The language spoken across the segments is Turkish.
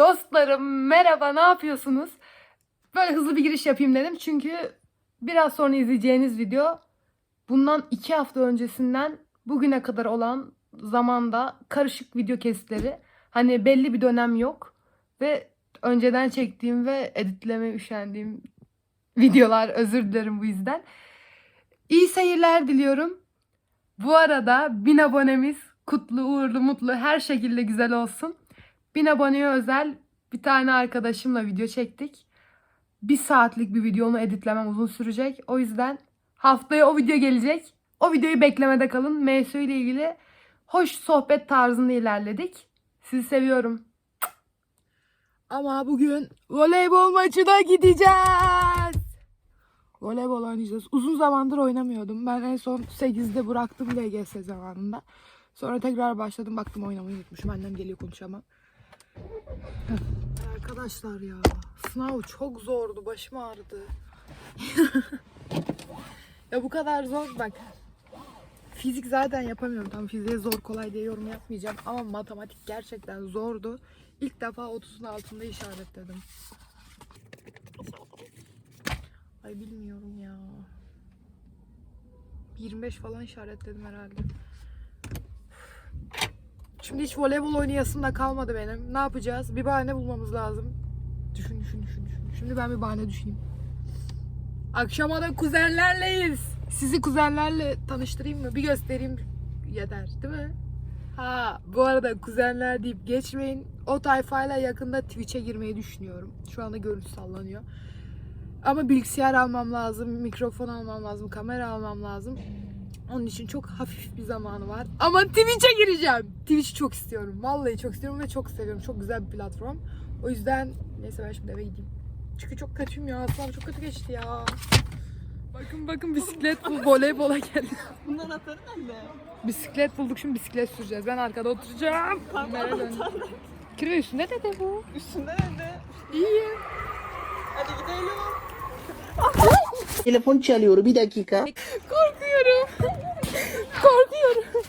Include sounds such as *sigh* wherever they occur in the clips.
Dostlarım merhaba ne yapıyorsunuz? Böyle hızlı bir giriş yapayım dedim çünkü biraz sonra izleyeceğiniz video bundan iki hafta öncesinden bugüne kadar olan zamanda karışık video kesitleri. Hani belli bir dönem yok ve önceden çektiğim ve editleme üşendiğim videolar özür dilerim bu yüzden. İyi seyirler diliyorum. Bu arada bin abonemiz kutlu, uğurlu, mutlu her şekilde güzel olsun. Bin aboneye özel bir tane arkadaşımla video çektik. Bir saatlik bir video onu editlemem uzun sürecek. O yüzden haftaya o video gelecek. O videoyu beklemede kalın. MSU ile ilgili hoş sohbet tarzında ilerledik. Sizi seviyorum. Ama bugün voleybol maçına gideceğiz. Voleybol oynayacağız. Uzun zamandır oynamıyordum. Ben en son 8'de bıraktım LGS zamanında. Sonra tekrar başladım. Baktım oynamayı unutmuşum. Annem geliyor konuşamam. Arkadaşlar ya. Sınav çok zordu. Başım ağrıdı. ya bu kadar zor bak. Fizik zaten yapamıyorum. Tam fiziğe zor kolay diye yorum yapmayacağım. Ama matematik gerçekten zordu. İlk defa 30'un altında işaretledim. Ay bilmiyorum ya. 25 falan işaretledim herhalde. Şimdi hiç voleybol oynayasım da kalmadı benim. Ne yapacağız? Bir bahane bulmamız lazım. Düşün düşün düşün düşün. Şimdi ben bir bahane düşüneyim. Akşama da kuzenlerleyiz. Sizi kuzenlerle tanıştırayım mı? Bir göstereyim yeter değil mi? Ha bu arada kuzenler deyip geçmeyin. O tayfayla yakında Twitch'e girmeyi düşünüyorum. Şu anda görüntü sallanıyor. Ama bilgisayar almam lazım, mikrofon almam lazım, kamera almam lazım. Onun için çok hafif bir zamanı var. Ama Twitch'e gireceğim. Twitch'i çok istiyorum. Vallahi çok istiyorum ve çok seviyorum. Çok güzel bir platform. O yüzden neyse ben şimdi eve gideyim. Çünkü çok kötüyüm ya. Sınav çok kötü geçti ya. Bakın bakın bisiklet bu voleybola geldi. Bundan atarın anne. Bisiklet bulduk şimdi bisiklet süreceğiz. Ben arkada oturacağım. Nereye döndüm? Kirve üstünde dede bu. Üstünde evde. İyi. Hadi gidelim. Telefon çalıyor bir dakika. Korkuyorum. Korkuyorum.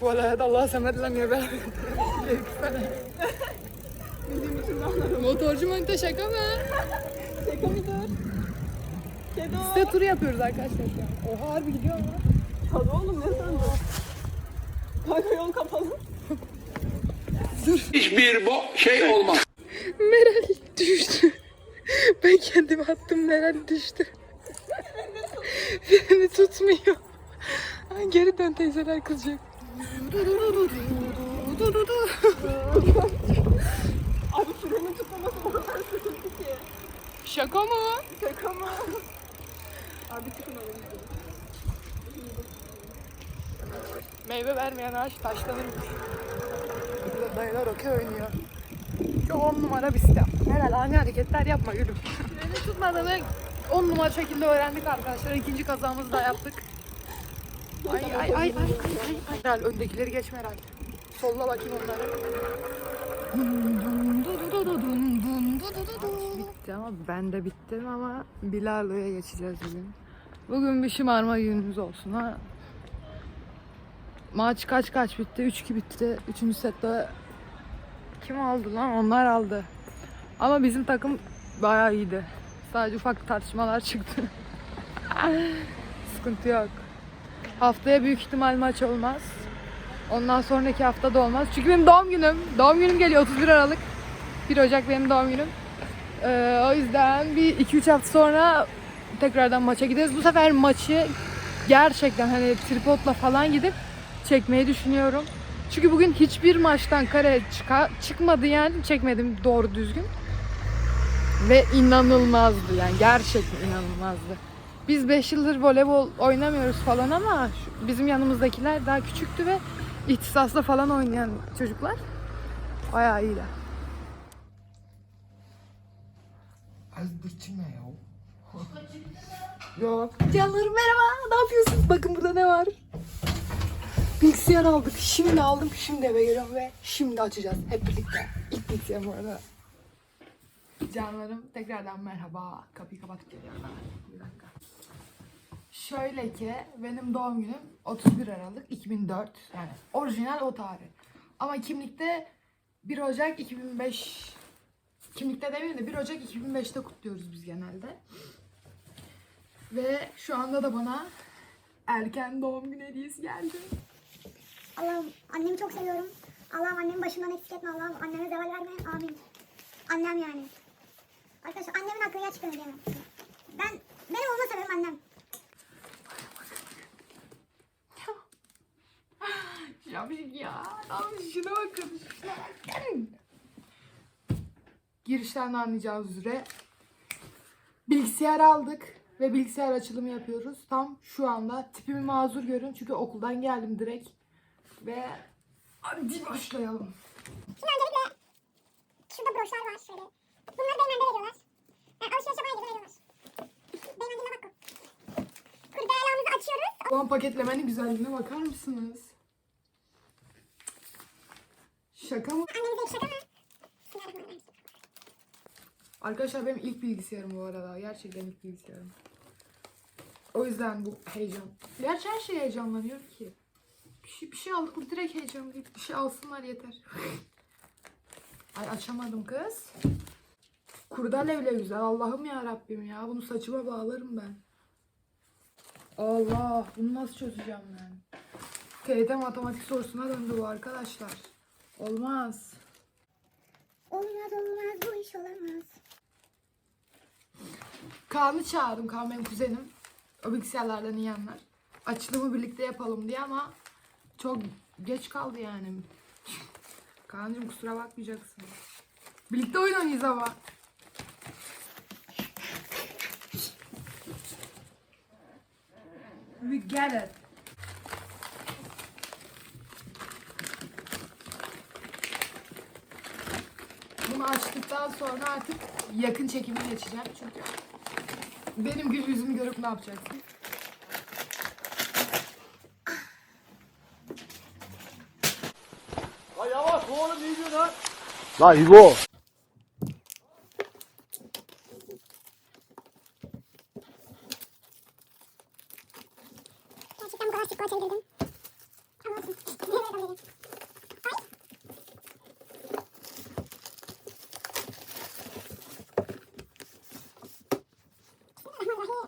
Kualaya da Allah'a semet demiyor ben. Motorcu manita şaka mı? Şaka mıdır? Kedi o. Site turu yapıyoruz arkadaşlar şu an. Oha harbi gidiyor ama. Tabii oğlum ne sandın? Kanka yol kapalı. hiçbir bo şey olmaz. Meral düştü. Ben kendimi attım Meral düştü freni tutmuyor. Ay, geri dön teyzeler kızacak. Abi freni tutmaması o kadar sıkıntı ki. Şaka mı? Şaka mı? Abi çıkın alalım. Meyve vermeyen ağaç taşlanırmış. Dayılar okey oynuyor. Çok on numara bir sistem. Herhalde ani hareketler yapma gülüm. Beni tutmadan 10 numara şekilde öğrendik arkadaşlar. İkinci kazamızı da yaptık. Ay ay ay ay ay. ay. Herhal öndekileri geçme herhal. Solla bakayım onları. Bitti ama ben de bittim ama Bilardo'ya geçeceğiz bugün. Bugün bir şımarma günümüz olsun ha. Maç kaç kaç bitti? 3-2 bitti. 3. sette kim aldı lan? Onlar aldı. Ama bizim takım bayağı iyiydi. Sadece ufak tartışmalar çıktı. *laughs* Sıkıntı yok. Haftaya büyük ihtimal maç olmaz. Ondan sonraki hafta da olmaz. Çünkü benim doğum günüm. Doğum günüm geliyor 31 Aralık. 1 Ocak benim doğum günüm. Ee, o yüzden bir 2-3 hafta sonra tekrardan maça gideriz. Bu sefer maçı gerçekten hani tripodla falan gidip çekmeyi düşünüyorum. Çünkü bugün hiçbir maçtan kare çıka, çıkmadı yani çekmedim doğru düzgün. Ve inanılmazdı yani gerçekten inanılmazdı. Biz 5 yıldır voleybol oynamıyoruz falan ama bizim yanımızdakiler daha küçüktü ve ihtisasla falan oynayan çocuklar bayağı iyiler. Yok. Canlarım merhaba. Ne yapıyorsunuz? Bakın burada ne var? Bilgisayar aldık. Şimdi aldım. Şimdi eve geliyorum ve şimdi açacağız hep birlikte. İlk bilgisayar bu arada. Canlarım tekrardan merhaba. Kapıyı kapatıp geliyorum. Bir dakika. Şöyle ki benim doğum günüm 31 Aralık 2004. Yani orijinal o tarih. Ama kimlikte 1 Ocak 2005 kimlikte demeyeyim de 1 Ocak 2005'te kutluyoruz biz genelde. Ve şu anda da bana erken doğum günü hediyesi geldi. Allah'ım annemi çok seviyorum. Allah'ım annemin başından eksik etme Allah'ım. Anneme zeval verme. Amin. Annem yani. Arkadaşlar annemin hakkını gerçekten ödeyemem. Ben, benim olma sebebim annem. Şapşik ya. Abi şuna bakın. Şuna bakın. Girişten anlayacağınız üzere bilgisayar aldık ve bilgisayar açılımı yapıyoruz. Tam şu anda tipimi mazur görün çünkü okuldan geldim direkt. Ve hadi başlayalım. Şimdi öncelikle şurada broşlar var şöyle. Bunları Beymen'de veriyorlar. Yani alışveriş yapmaya gidiyorlar veriyorlar. Beymen'de bakın. Kurdelalarımızı açıyoruz. Ulan paketlemenin güzelliğine bakar mısınız? Şaka mı? Annemize bir şaka mı? Bismillahirrahmanirrahim. Arkadaşlar benim ilk bilgisayarım bu arada. Gerçekten ilk bilgisayarım. O yüzden bu heyecan. Gerçi her şey heyecanlanıyor ki. Bir şey, bir şey aldık mı direkt heyecanlıyım. Bir şey alsınlar yeter. *laughs* Ay açamadım kız. Kurdele bile güzel. Allah'ım ya Rabbim ya. Bunu saçıma bağlarım ben. Allah. Bunu nasıl çözeceğim ben? TYT matematik sorusuna döndü bu arkadaşlar. Olmaz. Olmaz olmaz bu iş olamaz. Kaan'ı çağırdım. Kaan benim kuzenim. O bilgisayarlardan iyi anlar. Açılımı birlikte yapalım diye ama çok geç kaldı yani. *laughs* Kaan'cığım kusura bakmayacaksın. Birlikte oynayacağız ama. We get it. Bunu açtıktan sonra artık yakın çekime geçeceğim çünkü benim gül yüzümü görüp ne yapacaksın? Ya yavaş oğlum iyi gün ha. La İbo. Gerçekten bu kadar sık gol çevirdim. Ama olsun. Niye böyle kalıyor? Ay. Bismillahirrahmanirrahim.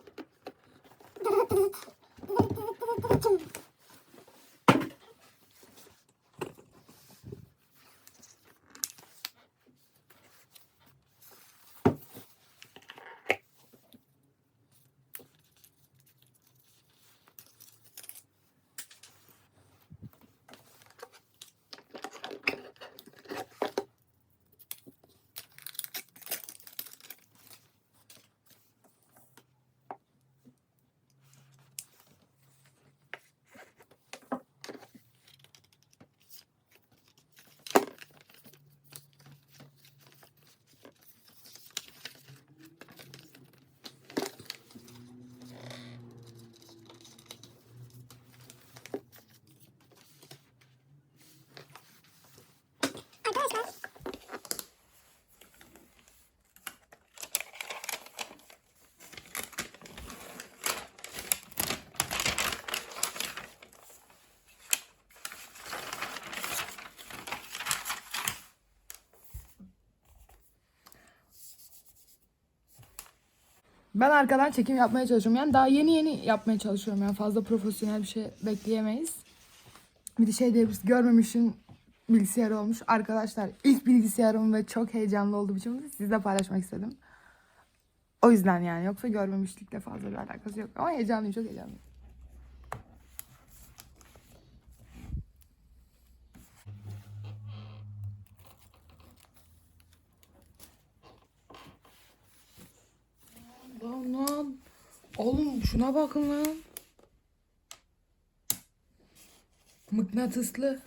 Arkadaşlar. Ben arkadan çekim yapmaya çalışıyorum. Yani daha yeni yeni yapmaya çalışıyorum. Yani fazla profesyonel bir şey bekleyemeyiz. Bir de şey diyebiliriz. Görmemişin bilgisayar olmuş. Arkadaşlar ilk bilgisayarım ve çok heyecanlı olduğum için sizle paylaşmak istedim. O yüzden yani. Yoksa görmemişlikle fazla bir alakası yok. Ama heyecanlıyım. Çok heyecanlıyım. Lan lan. Oğlum şuna bakın lan. Mıknatıslı.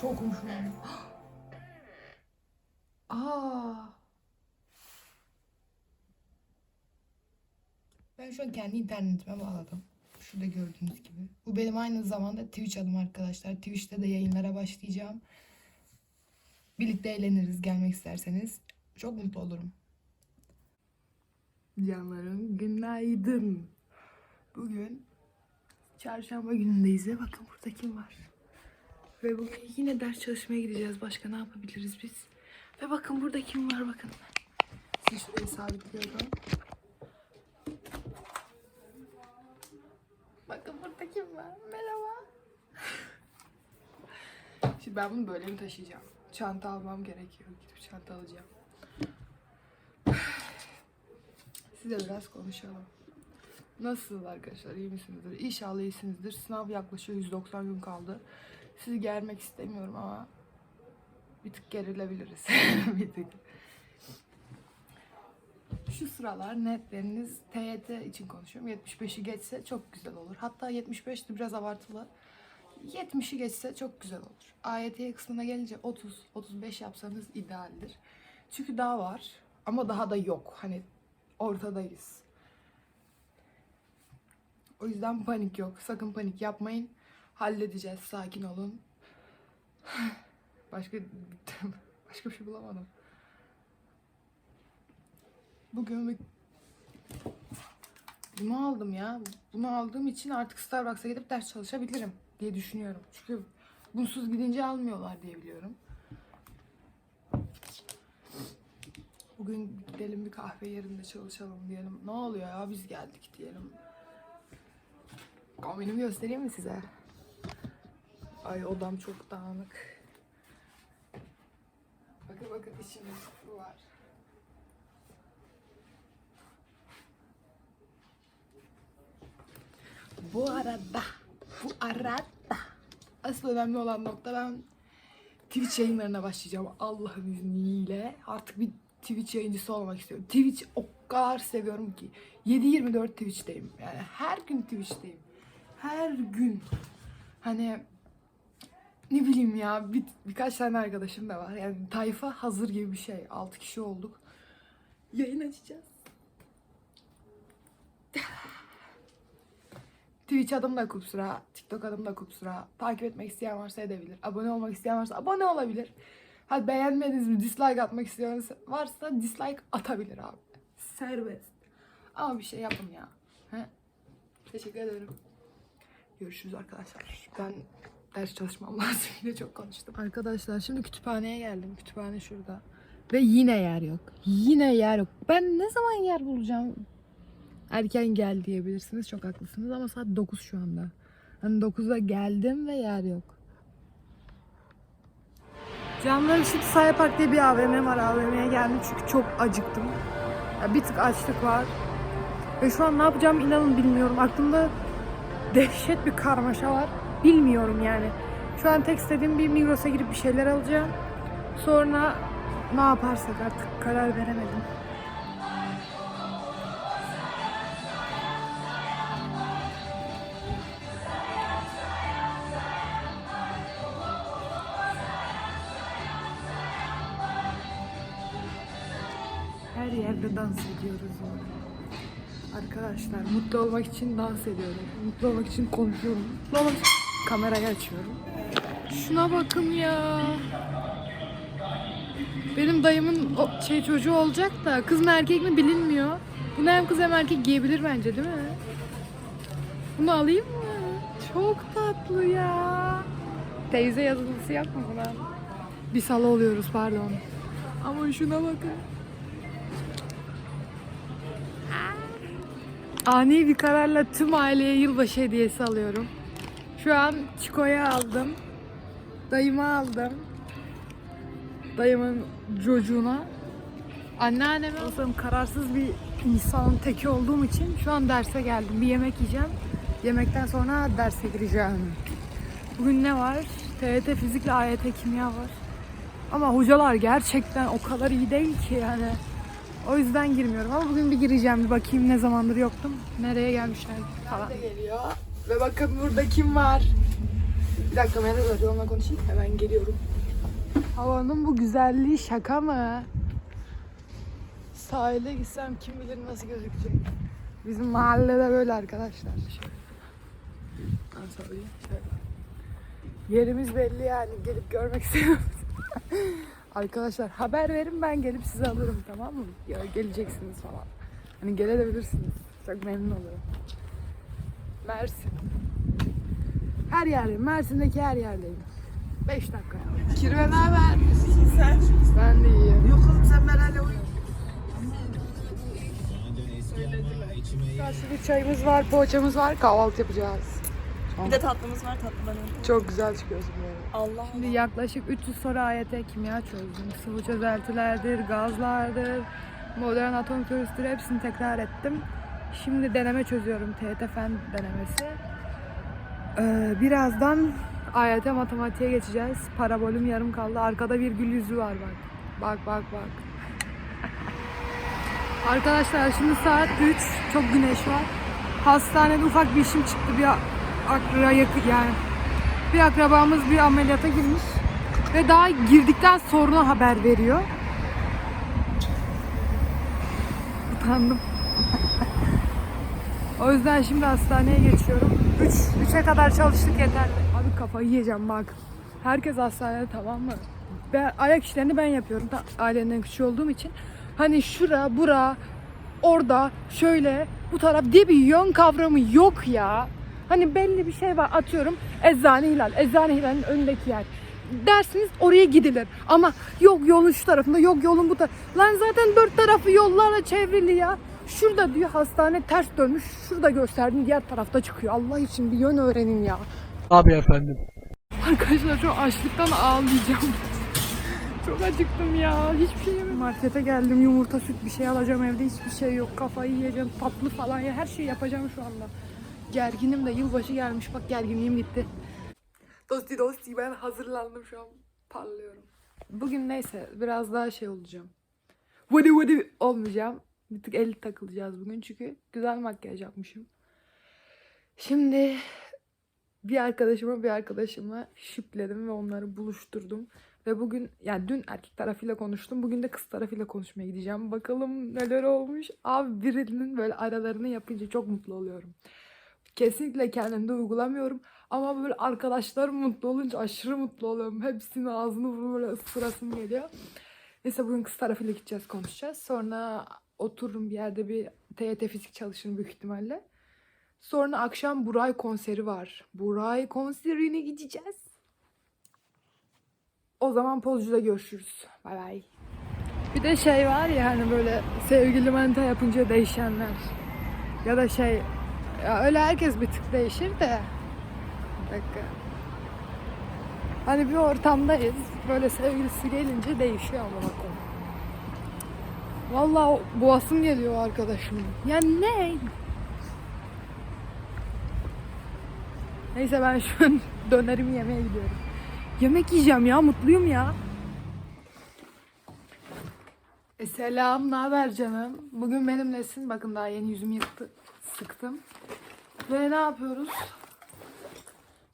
Şokum şu an. *gasps* Aa. Ben şu an kendi internetime bağladım. Şurada gördüğünüz gibi. Bu benim aynı zamanda Twitch adım arkadaşlar. Twitch'te de yayınlara başlayacağım. Birlikte eğleniriz gelmek isterseniz. Çok mutlu olurum. Canlarım günaydın. Bugün çarşamba günündeyiz ve bakın burada kim var. Ve bugün yine ders çalışmaya gideceğiz. Başka ne yapabiliriz biz? Ve bakın burada kim var bakın. Sizi şuraya sabitliyorum. Bakın burada kim var? Merhaba. *laughs* Şimdi ben bunu böyle mi taşıyacağım? Çanta almam gerekiyor. Gidip çanta alacağım. Size biraz konuşalım. Nasılsınız arkadaşlar? İyi misinizdir? İnşallah iyisinizdir. Sınav yaklaşıyor. 190 gün kaldı. Sizi germek istemiyorum ama bir tık gerilebiliriz. *laughs* bir tık. Şu sıralar netleriniz TYT için konuşuyorum. 75'i geçse çok güzel olur. Hatta 75 de biraz abartılı. 70'i geçse çok güzel olur. AYT kısmına gelince 30, 35 yapsanız idealdir. Çünkü daha var ama daha da yok. Hani ortadayız. O yüzden panik yok. Sakın panik yapmayın. Halledeceğiz. Sakin olun. *sighs* Başka *laughs* başka bir şey bulamadım. Bugün bir bunu aldım ya. Bunu aldığım için artık Starbucks'a gidip ders çalışabilirim diye düşünüyorum. Çünkü bunsuz gidince almıyorlar diye biliyorum. Bugün gidelim bir kahve yerinde çalışalım diyelim. Ne oluyor ya biz geldik diyelim. Kombinimi göstereyim mi size? Ay odam çok dağınık. Bakın bakın su var. Bu arada, bu arada asıl önemli olan nokta ben Twitch yayınlarına başlayacağım Allah'ın izniyle. Artık bir Twitch yayıncısı olmak istiyorum. Twitch o kadar seviyorum ki. 7-24 Twitch'teyim. Yani her gün Twitch'teyim. Her gün. Hani ne bileyim ya bir, birkaç tane arkadaşım da var. Yani tayfa hazır gibi bir şey. 6 kişi olduk. Yayın açacağız. Twitch adım da Kupsura, TikTok adım da Kupsura. Takip etmek isteyen varsa edebilir. Abone olmak isteyen varsa abone olabilir. Hadi beğenmediniz mi, dislike atmak isteyen varsa dislike atabilir abi. Serbest. Ama bir şey yapın ya. He? Teşekkür ederim. Görüşürüz arkadaşlar. Ben ders çalışmam *laughs* lazım. Yine çok konuştum. Arkadaşlar şimdi kütüphaneye geldim. Kütüphane şurada. Ve yine yer yok. Yine yer yok. Ben ne zaman yer bulacağım? Erken gel diyebilirsiniz. Çok haklısınız ama saat 9 şu anda. Hani 9'da geldim ve yer yok. Canlarım şimdi Sahya Park diye bir AVM var. AVM'ye geldim çünkü çok acıktım. Ya bir tık açlık var. Ve şu an ne yapacağım inanın bilmiyorum. Aklımda dehşet bir karmaşa var. Bilmiyorum yani. Şu an tek istediğim bir Migros'a girip bir şeyler alacağım. Sonra ne yaparsak artık karar veremedim. Yerde dans ediyoruz yani. Arkadaşlar mutlu olmak için dans ediyorum. Mutlu olmak için konuşuyorum. Mutlu olmak için kamerayı açıyorum. Şuna bakın ya. Benim dayımın o şey çocuğu olacak da kız mı erkek mi bilinmiyor. Bunu hem kız hem erkek giyebilir bence değil mi? Bunu alayım mı? Çok tatlı ya. Teyze yazılısı yapma buna. Bir sala oluyoruz pardon. Ama şuna bakın. Ani bir kararla tüm aileye yılbaşı hediyesi alıyorum. Şu an Çiko'ya aldım. Dayıma aldım. Dayımın çocuğuna. Anneanneme olsam kararsız bir insanın teki olduğum için şu an derse geldim. Bir yemek yiyeceğim. Yemekten sonra derse gireceğim. Bugün ne var? TYT fizikle AYT kimya var. Ama hocalar gerçekten o kadar iyi değil ki yani. O yüzden girmiyorum ama bugün bir gireceğim bir bakayım ne zamandır yoktum. Nereye gelmişler falan. geliyor. Ve bakın burada kim var? Bir dakika ben de onunla konuşayım. Hemen geliyorum. Havanın bu güzelliği şaka mı? Sahile gitsem kim bilir nasıl gözükecek. Bizim mahallede böyle arkadaşlar. Şöyle. Yerimiz belli yani. Gelip görmek *laughs* istiyorum. Arkadaşlar haber verin ben gelip sizi alırım tamam mı? Ya geleceksiniz falan. Hani gelebilirsiniz. Çok memnun olurum. Mersin. Her yerdeyim. Mersin'deki her yerdeyim. 5 dakika. Kirve ne haber? Sen. Ben de iyiyim. Yok oğlum sen Meral'le uyu. Karşıda çayımız var, poğaçamız var. Kahvaltı yapacağız. Bir de tatlımız var tatlıların. Çok güzel çıkıyorsun böyle. Allah Şimdi yaklaşık 300 soru AYT kimya çözdüm. Sıvı çözeltilerdir, gazlardır, modern atom teorisidir hepsini tekrar ettim. Şimdi deneme çözüyorum. TET fen denemesi. Ee, birazdan AYT matematiğe geçeceğiz. Parabolüm yarım kaldı. Arkada bir gül yüzü var bak. Bak bak bak. Arkadaşlar şimdi saat 3. Çok güneş var. Hastanede ufak bir işim çıktı. Bir akra yakın yani bir akrabamız bir ameliyata girmiş ve daha girdikten sonra haber veriyor. Utandım. o yüzden şimdi hastaneye geçiyorum. 3 üç, 3'e kadar çalıştık yeterli. Abi kafayı yiyeceğim bak. Herkes hastanede tamam mı? Ben ayak işlerini ben yapıyorum. Ailenin en küçüğü olduğum için. Hani şura, bura, orada, şöyle, bu taraf diye bir yön kavramı yok ya. Hani belli bir şey var atıyorum eczane hilal. Eczane hilalin önündeki yer. Dersiniz oraya gidilir. Ama yok yolun şu tarafında yok yolun bu tarafında. Lan zaten dört tarafı yollarla çevrili ya. Şurada diyor hastane ters dönmüş. Şurada gösterdiğin diğer tarafta çıkıyor. Allah için bir yön öğrenin ya. Abi efendim. Arkadaşlar şu açlıktan ağlayacağım. *laughs* Çok acıktım ya. Hiçbir şey yemedim. Markete geldim. Yumurta, süt bir şey alacağım. Evde hiçbir şey yok. Kafayı yiyeceğim. Tatlı falan ya. Her şeyi yapacağım şu anda. Gerginim de yılbaşı gelmiş. Bak gerginliğim gitti. Dosti dosti ben hazırlandım şu an. Parlıyorum. Bugün neyse biraz daha şey olacağım. Vadi vadi olmayacağım. Bir tık el takılacağız bugün çünkü güzel makyaj yapmışım. Şimdi bir arkadaşıma bir arkadaşıma şipledim ve onları buluşturdum. Ve bugün yani dün erkek tarafıyla konuştum. Bugün de kız tarafıyla konuşmaya gideceğim. Bakalım neler olmuş. Abi birinin böyle aralarını yapınca çok mutlu oluyorum. Kesinlikle kendimde uygulamıyorum. Ama böyle arkadaşlarım mutlu olunca aşırı mutlu oluyorum. Hepsinin ağzını böyle ısırasım geliyor. Neyse bugün kız tarafıyla gideceğiz konuşacağız. Sonra otururum bir yerde bir TYT fizik çalışırım büyük ihtimalle. Sonra akşam Buray konseri var. Buray konserine gideceğiz. O zaman Pozcu'da görüşürüz. Bay bay. Bir de şey var ya hani böyle sevgili manita yapınca değişenler. Ya da şey ya öyle herkes bir tık değişir de. Bir dakika. Hani bir ortamdayız. Böyle sevgilisi gelince değişiyor ama bakalım. Vallahi boğasım geliyor arkadaşım. Ya ne? Neyse ben şu an *laughs* dönerimi yemeye gidiyorum. Yemek yiyeceğim ya mutluyum ya. E selam, ne haber canım? Bugün benimlesin. Bakın daha yeni yüzümü yıktı, sıktım. Ve ne yapıyoruz?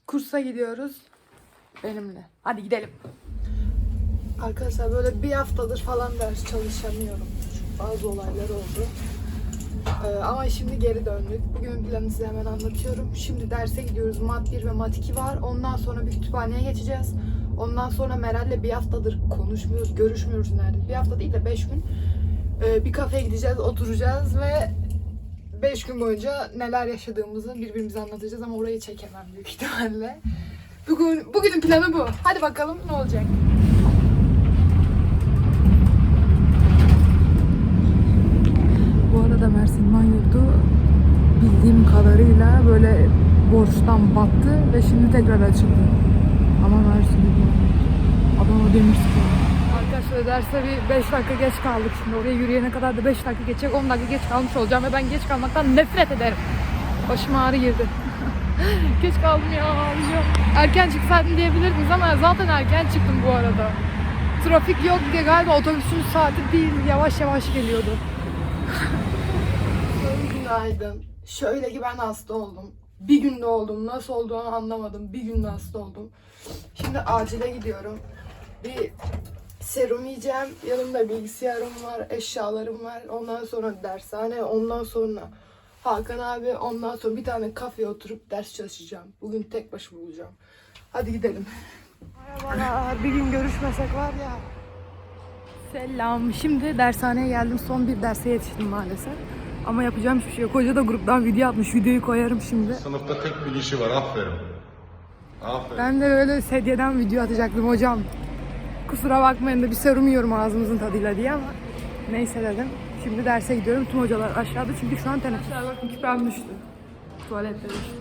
Kursa gidiyoruz. Benimle. Hadi gidelim. Arkadaşlar böyle bir haftadır falan ders çalışamıyorum. Çok bazı olaylar oldu. Ee, ama şimdi geri döndük. Bugün planı size hemen anlatıyorum. Şimdi derse gidiyoruz. Mat 1 ve Mat 2 var. Ondan sonra bir kütüphaneye geçeceğiz. Ondan sonra Meral'le bir haftadır konuşmuyoruz, görüşmüyoruz nerede. Bir hafta değil de 5 gün. Ee, bir kafeye gideceğiz, oturacağız ve 5 gün boyunca neler yaşadığımızı birbirimize anlatacağız ama orayı çekemem büyük ihtimalle. Bugün, bugünün planı bu. Hadi bakalım ne olacak. Bu arada Mersin Manyurdu bildiğim kadarıyla böyle borçtan battı ve şimdi tekrar açıldı. Ama Mersin Adana Demirspor. Derse bir 5 dakika geç kaldık şimdi. Oraya yürüyene kadar da 5 dakika geçecek. 10 dakika geç kalmış olacağım ve ben geç kalmaktan nefret ederim. Başıma ağrı girdi. *laughs* geç kaldım ya ağlayacağım. Erken çıksaydım diyebilirdiniz ama zaten erken çıktım bu arada. Trafik yok diye galiba otobüsün saati değil yavaş yavaş geliyordu. *laughs* Günaydın. Şöyle ki ben hasta oldum. Bir günde oldum. Nasıl olduğunu anlamadım. Bir günde hasta oldum. Şimdi acile gidiyorum. Bir serum yiyeceğim. Yanımda bilgisayarım var, eşyalarım var. Ondan sonra dershane, ondan sonra Hakan abi, ondan sonra bir tane kafeye oturup ders çalışacağım. Bugün tek başıma olacağım. Hadi gidelim. Merhabalar. Bir gün görüşmesek var ya. Selam. Şimdi dershaneye geldim. Son bir derse yetiştim maalesef. Ama yapacağım hiçbir şey yok. Hoca da gruptan video atmış. Videoyu koyarım şimdi. Sınıfta tek bir işi var aferin. Aferin. Ben de böyle sedyeden video atacaktım hocam. Kusura bakmayın da bir serum yiyorum ağzımızın tadıyla diye ama neyse dedim. Şimdi derse gidiyorum. Tüm hocalar aşağıda çünkü şu an teneffüs. Bakın küpem düştü. Tuvalette düştü.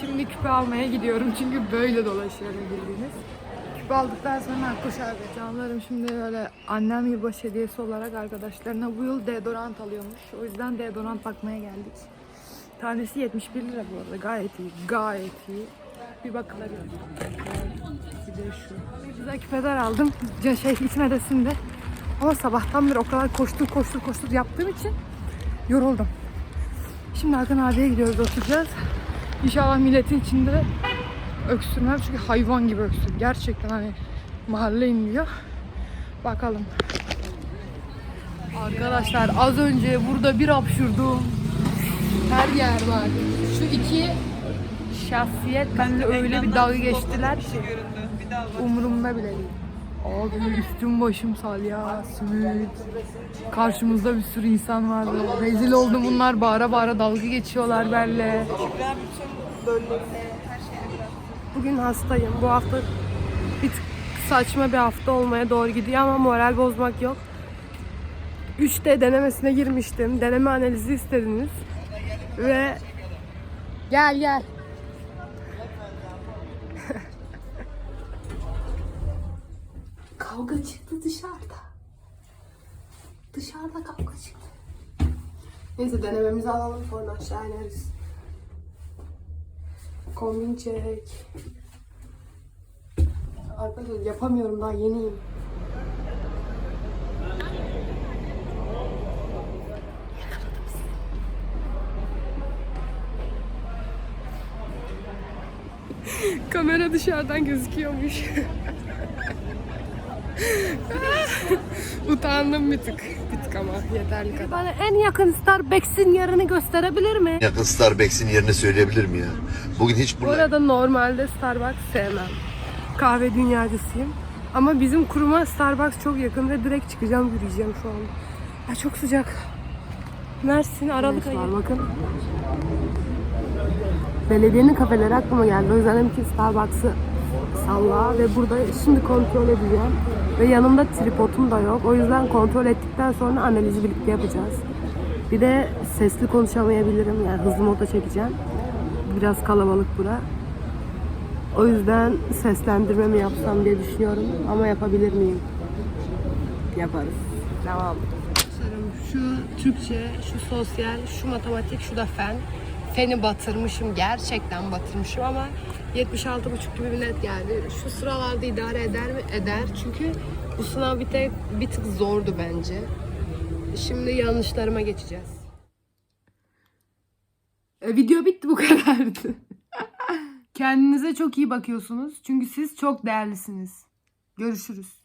Şimdi küpe almaya gidiyorum çünkü böyle dolaşıyorum bildiğiniz. Küpe aldıktan sonra koşar Canlarım şimdi böyle annem yılbaşı hediyesi olarak arkadaşlarına bu yıl deodorant alıyormuş. O yüzden deodorant bakmaya geldik. Tanesi 71 lira bu arada. Gayet iyi. Gayet iyi. Bir bakılabilir. Bir de şu. Güzel küpeler aldım. Şey içmedesinde. Ama sabahtan beri o kadar koştur koştur koştur yaptığım için yoruldum. Şimdi Hakan abiye gidiyoruz oturacağız. İnşallah milletin içinde öksürmem çünkü hayvan gibi öksür. Gerçekten hani mahalle inliyor. Bakalım. Arkadaşlar az önce burada bir hapşurdum. Her yer var. Şu iki şahsiyet benimle öyle bir dalga geçtiler ki daha bak. umurumda bile değil. Abi üstüm başım salya, sümük. Karşımızda bir sürü insan vardı. Rezil oldum bunlar bağıra bağıra dalga geçiyorlar benimle. Bugün hastayım. Bu hafta bir tık saçma bir hafta olmaya doğru gidiyor ama moral bozmak yok. 3D denemesine girmiştim. Deneme analizi istediniz. Ve Gel gel. *laughs* kavga çıktı dışarıda. Dışarıda kavga çıktı. Neyse denememizi alalım sonra aşağı ineriz. Kombin çek. Arkadaşlar yapamıyorum daha yeniyim. *laughs* Kamera dışarıdan gözüküyormuş. *laughs* Utandım bir tık. Bir tık ama yeterli kadar. Bana en yakın Starbucks'in yerini gösterebilir mi? Yakın Starbucks'in yerini söyleyebilir mi ya? Bugün hiç Bu burada... arada normalde Starbucks sevmem. Kahve dünyacısıyım. Ama bizim kuruma Starbucks çok yakın ve direkt çıkacağım yürüyeceğim şu an. Ya çok sıcak. Mersin Aralık ayı. bakın. Belediyenin kafeleri aklıma geldi. O yüzden ki Starbucks'ı salla ve burada şimdi kontrol edeceğim. Ve yanımda tripodum da yok. O yüzden kontrol ettikten sonra analizi birlikte yapacağız. Bir de sesli konuşamayabilirim. Yani hızlı moda çekeceğim. Biraz kalabalık bura. O yüzden seslendirme mi yapsam diye düşünüyorum. Ama yapabilir miyim? Yaparız. Devam. Şu Türkçe, şu sosyal, şu matematik, şu da fen. Feni batırmışım. Gerçekten batırmışım ama 76,5 gibi bir net geldi. Şu sıralarda idare eder mi? Eder. Çünkü bu sınav bir, tek, bir tık zordu bence. Şimdi yanlışlarıma geçeceğiz. E, video bitti bu *laughs* kadardı. Kendinize çok iyi bakıyorsunuz. Çünkü siz çok değerlisiniz. Görüşürüz.